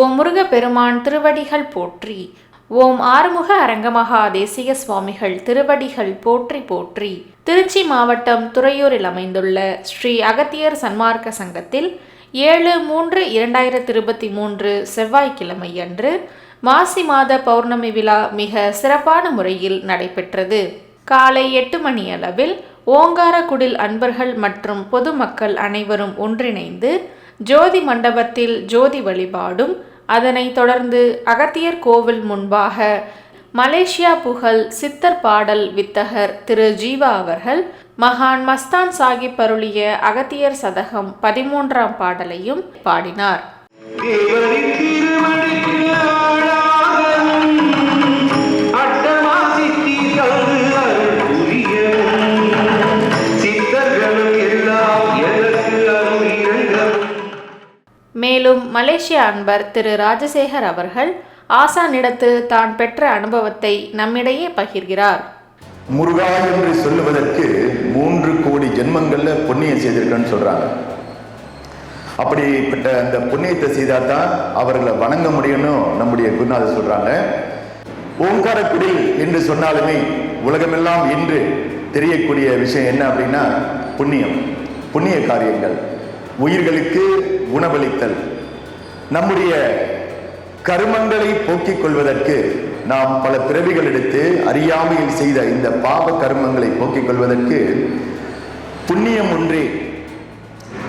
ஓம் முருகப்பெருமான் திருவடிகள் போற்றி. ஓம் ஆறுமுக அரங்கமகா தேசிக சுவாமிகள் திருவடிகள் போற்றி போற்றி. திருச்சி மாவட்டம் துறையூரில் அமைந்துள்ள ஸ்ரீ அகத்தியர் சன்மார்க்க சங்கத்தில் ஏழு மூன்று இரண்டாயிரத்தி இருபத்தி மூன்று செவ்வாய்க்கிழமை அன்று மாசி மாத பௌர்ணமி விழா மிக சிறப்பான முறையில் நடைபெற்றது. காலை எட்டு மணி அளவில் ஓங்காரக்குடில் அன்பர்கள் மற்றும் பொதுமக்கள் அனைவரும் ஒன்றிணைந்து ஜோதி மண்டபத்தில் ஜோதி வழிபாடும். அதனைத் தொடர்ந்து அகத்தியர் கோவில் முன்பாக மலேசியா புகழ் சித்தர் பாடல் வித்தகர் திரு ஜீவா அவர்கள் மகான் மஸ்தான் சாஹிப் அருளிய அகத்தியர் சதகம் பதிமூன்றாம் பாடலையும் பாடினார். மேலும் மலேசிய அன்பர் திரு ராஜசேகர் அவர்கள் ஆசானிடத்தில் தான் பெற்ற அனுபவத்தை நம்மிடையே பகிர்கிறார். முருகா என்று சொல்லுவதற்கு மூன்று கோடி ஜென்மங்கள்ல புண்ணியம் செய்திருக்கன்னு சொல்றாங்க. அப்படிப்பட்ட அந்த புண்ணியத்தை செய்தா தான் அவர்களை வணங்க முடியும்னு நம்முடைய குருநாதர் சொல்றாங்க. ஓங்காரக்குடி என்று சொன்னாலுமே உலகமெல்லாம் என்று தெரியக்கூடிய விஷயம் என்ன அப்படின்னா புண்ணியம் புண்ணிய காரியங்கள். உயிர்களுக்கு உணவளித்தல். நம்முடைய கருமங்களை போக்கிக் கொள்வதற்கு நாம் பல பிறவிகள் எடுத்து அறியாமையில் செய்த இந்த பாவ கர்மங்களை போக்கிக் கொள்வதற்கு புண்ணியம் ஒன்றே.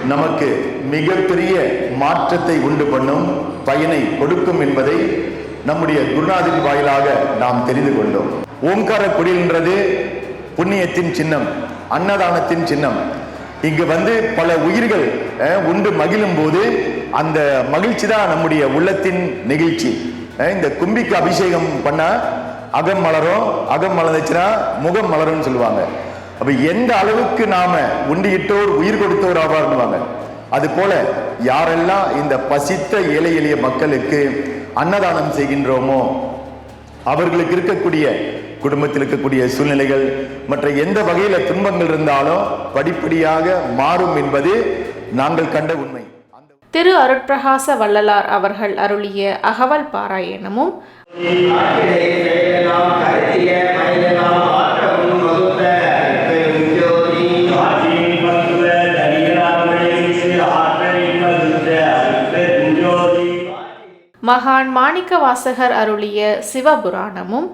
நமக்கு மிகப்பெரிய மாற்றத்தை உண்டு பண்ணும் பயனை கொடுக்கும் என்பதை நம்முடைய குருநாதின் வாயிலாக நாம் தெரிந்து கொண்டோம். ஓங்கார குடில்ன்றது புண்ணியத்தின் சின்னம் அன்னதானத்தின் சின்னம். இங்கு வந்து பல உயிர்கள் உண்டு மகிழும் போது அந்த மகிழ்ச்சி தான் நம்முடைய உள்ளத்தின் நெகிழ்ச்சி. இந்த கும்பிக்கு அபிஷேகம் பண்ணா அகம் மலரும் அகம் மலர்ந்துச்சுன்னா முகம் மலரும்னு சொல்லுவாங்க. அப்ப எந்த அளவுக்கு நாம உண்டியிட்டோர் உயிர் கொடுத்தோர் ஆவார்னுவாங்க அது போல யாரெல்லாம் இந்த பசித்த ஏழை எளிய மக்களுக்கு அன்னதானம் செய்கின்றோமோ அவர்களுக்கு இருக்கக்கூடிய குடும்பத்தில் இருக்கக்கூடிய சூழ்நிலைகள் மற்ற எந்த வகையில துன்பங்கள் இருந்தாலும் படிப்படியாக மாறும் என்பது நாங்கள் கண்ட உண்மை. திரு அருட்பிரகாச வள்ளலார் அவர்கள் அருளிய அகவல் பாராயணமும் மகான் மாணிக்க வாசகர் அருளிய சிவபுராணமும்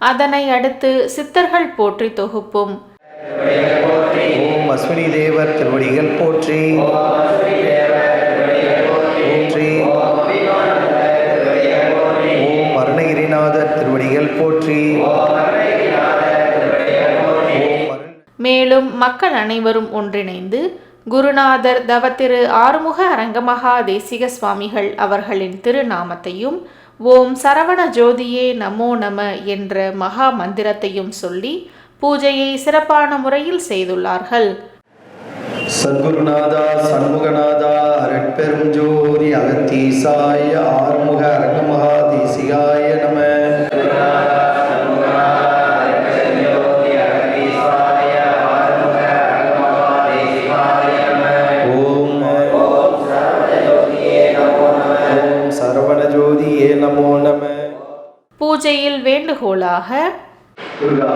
அதனை அடுத்து சித்தர்கள் போற்றி தொகுப்பும். ஓம் அஸ்வினி தேவர் திருவடிகள் போற்றி. போற்றி மேலும் மக்கள் அனைவரும் ஒன்றிணைந்து குருநாதர் தவத்திரு ஆறுமுக அரங்கமகா தேசிக சுவாமிகள் அவர்களின் திருநாமத்தையும் ஓம் சரவண ஜோதியே நமோ நம என்ற மகா மந்திரத்தையும் சொல்லி பூஜையை சிறப்பான முறையில் செய்துள்ளார்கள். சத்குருநாதா சண்முகநாதா அரட்பெரும் ஜோதி அகத்தீசாய ஆறுமுக பூஜையில் வேண்டுகோளாக முருகா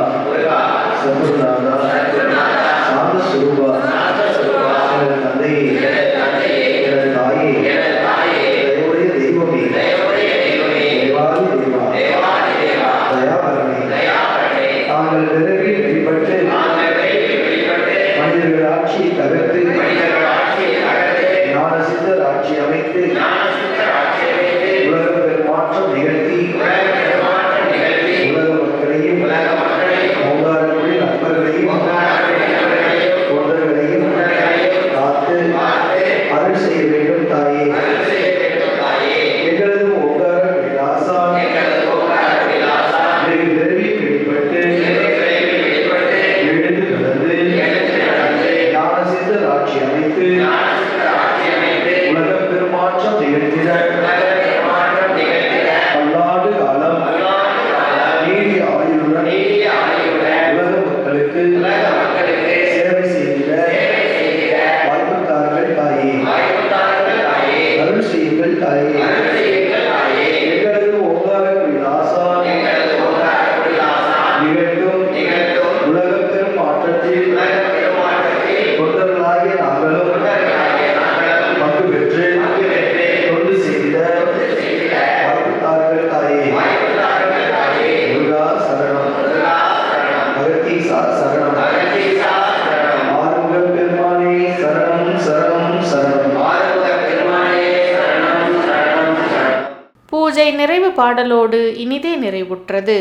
பூஜை நிறைவு பாடலோடு இனிதே நிறைவுற்றது.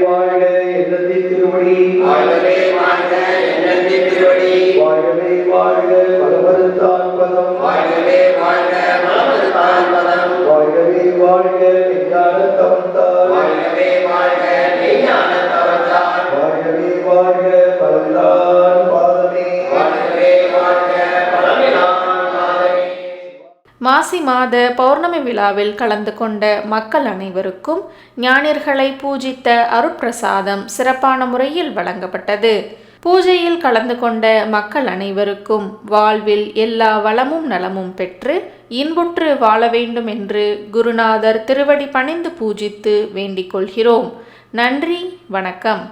வாழ்வே வாழ்வே மாசி மாத பௌர்ணமி விழாவில் கலந்து கொண்ட மக்கள் அனைவருக்கும் ஞானியர்களை பூஜித்த அருட்பிரசாதம் சிறப்பான முறையில் வழங்கப்பட்டது. பூஜையில் கலந்து கொண்ட மக்கள் அனைவருக்கும் வாழ்வில் எல்லா வளமும் நலமும் பெற்று இன்புற்று வாழ வேண்டும் என்று குருநாதர் திருவடி பணிந்து பூஜித்து வேண்டிக் கொள்கிறோம். நன்றி வணக்கம்.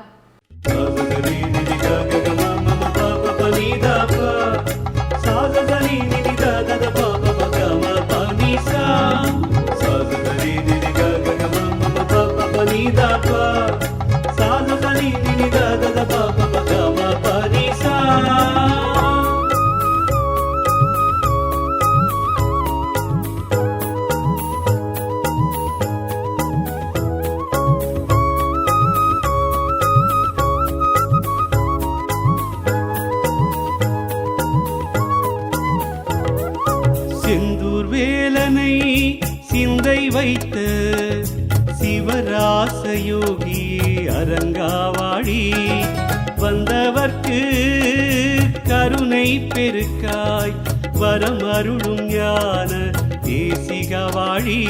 சிந்தை வைத்து சிவராசயோகி அரங்காவாடி வந்தவர்க்கு கருணை பெருக்காய் வரம் அருளும் ஞான தேசிகவாழி